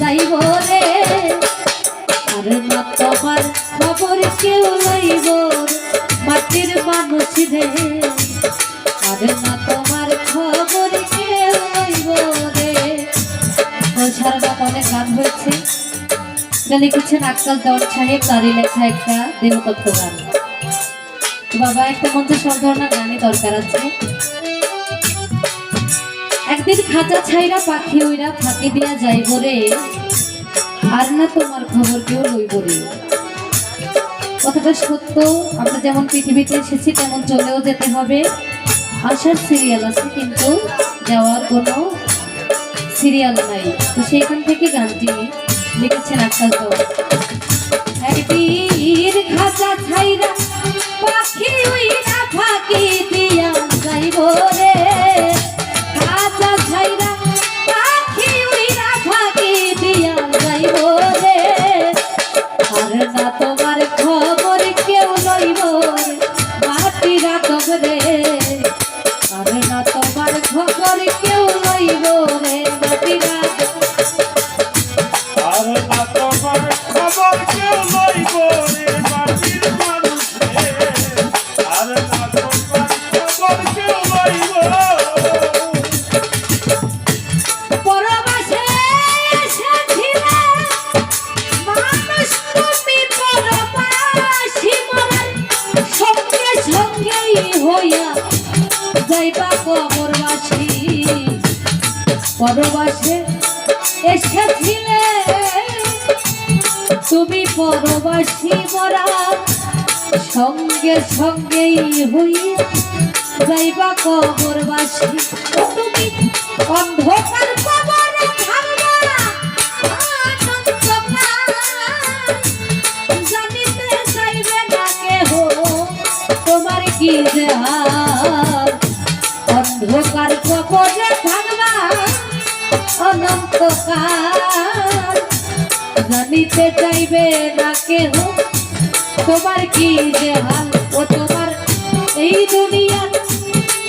যাইব রে। আর না তোমার কেউ লইব মাটির না তোমার খবর কেউ লইব রে। সারা অনেক গান হয়েছে। লিখেছেন আক্কাল দেওয়ান সাহেব, তারই লেখা একটা দেবতত্ত্ব গান। বাবা, একটা মঞ্চে সব ধরনের গানই দরকার আছে। একদিন খাঁচা ছাইরা পাখি উইরা ফাঁকি দিয়া যাইব রে। আর না তোমার খবর কেউ লইব রে। কথাটা সত্য, আমরা যেমন পৃথিবীতে এসেছি, তেমন চলেও যেতে হবে। আসার সিরিয়াল আছে কিন্তু যাওয়ার কোনো সিরিয়াল নাই। তো সেইখান থেকে গানটি লিখেছেন আকাশ যাইবা কবরবাসী পরবাসে এসেছিলে। তুমি পরবাসী মরা সঙ্গে সঙ্গেই হইয়া যাইবা কবরবাসী তুমি অন্ধকার অনন্তকাল জানিতে চাইবে না কেহ তোমার কি যে হাল ও তোমার এই দুনিয়ার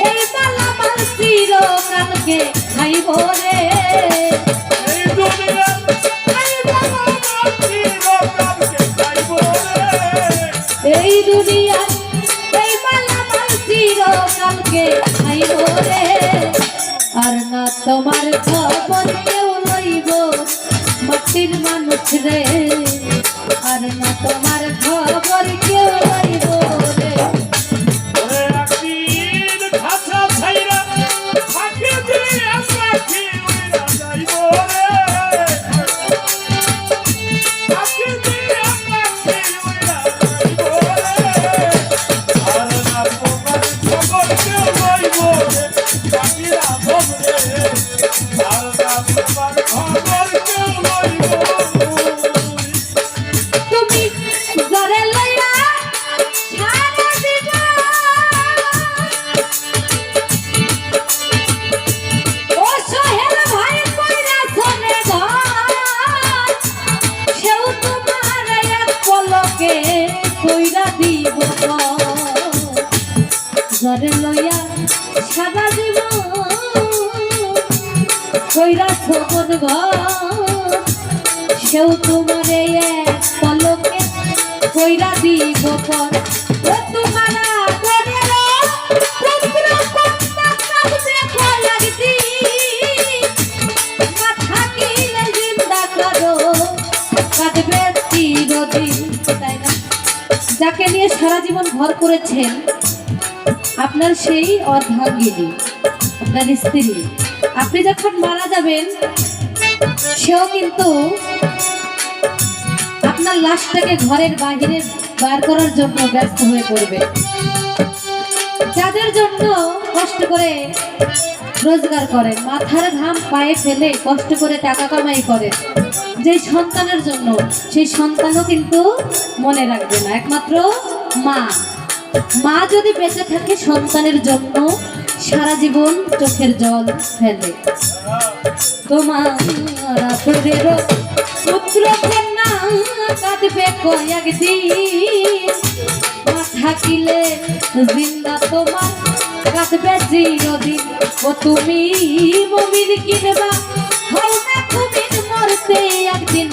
এই মালামাল চিরকালকে খাইব রে। এই দুনিয়ার এই মালামাল চিরকালকে খাইব রে। এই দুনিয়ার এই মালামাল চিরকালকে খাইব রে। আর না তোমার রে। আর না তোমার খবর কেউ লইব জীবন কইরা শোভন তোমার এক পলকে কইরা দিব যাকে নিয়ে সারা জীবন ভর করেছেন আপনার সেই অর্ধাঙ্গিনী, আপনার স্ত্রী। আপনি যখন মারা যাবেন, সেও কিন্তু আপনার লাশটাকে ঘরের বাহিরে বার করার জন্য ব্যস্ত হয়ে পড়বে। যাদের জন্য কষ্ট করে রোজগার করেন, মাথার ঘাম পায়ে ফেলে কষ্ট করে টাকা কামাই করেন যে সন্তানের জন্য, সেই সন্তানও কিন্তু মনে রাখবে না। একমাত্র মা। মা যদি বেঁচে থাকে সন্তানের জন্য, সারা জীবন চোখের জল ফেলে। তোমার তোদের পুত্র কাঁদবে মা থাকিলে জিন্দা তোমার কাঁদবে চিরদিন। ও তুমি মমিন কিনবা না কুমির মরতে একদিন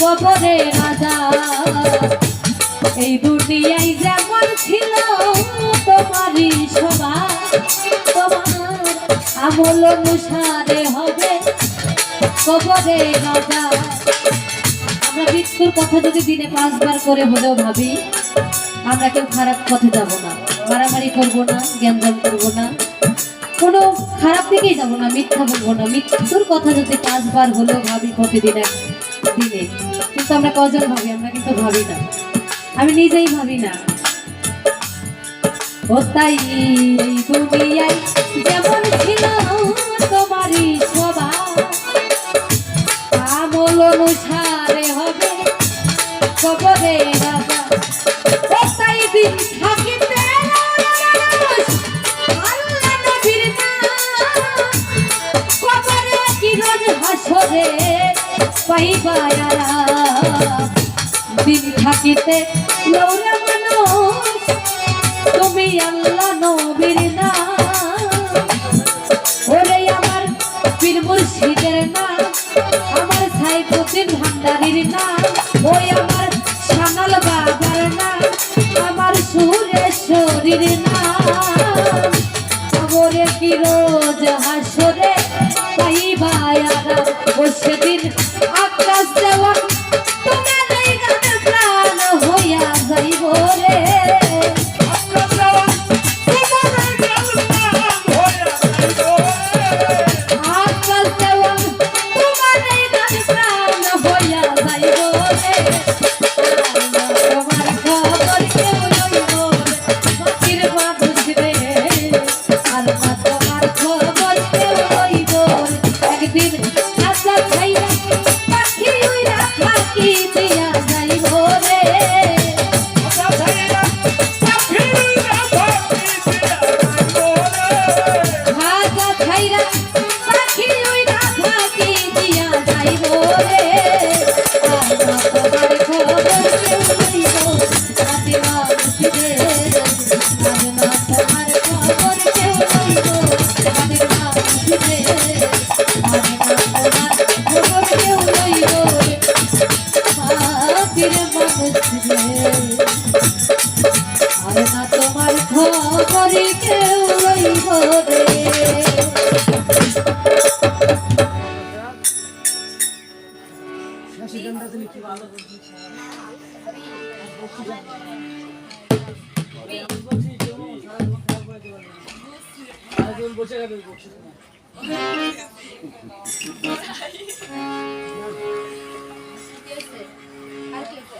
কবরে রাজা। এই দুনিয়ায় যেমন ছিল তোমারই তোমার আমল অনুসারে হবে কবরে রাজা। আমরা মৃত্যুর কথা যদি দিনে পাঁচবার করে হলেও ভাবি, আমরা কেউ খারাপ পথে যাব না। মারামারি করব না জ্ঞানজাম করব না। কোনো খারাপ দিকেই যাব না, মিথ্যা বলব না। মৃত্যুর কথা যদি পাঁচবার হলেও ভাবি প্রতিদিন এক দিনে। কিন্তু আমরা কজন ভাবি? আমরা কিন্তু ভাবি না। আমি নিজেই ভাবি না। ও তাই দুনিয়ায় যেমন ছিল তোমারই স্বভাব আমল অনুসারে হবে কবরে রাজা। ও তাই দিন থাকিতে? হাসরে পাইবায়ারা? দিন থাকিতে লৌরা আল্লাহ ওরে আমার পীর মুর্শিদের নাম, আমার সাইফুদ্দিন ভান্ডারির নাম। ওই আমার সানাল বাবার আমার সুরেশ্বরীর নাম। খবরে কি রোজ মানুষ আর না তোমার খবর কেউ লইব রে বসে গেছে।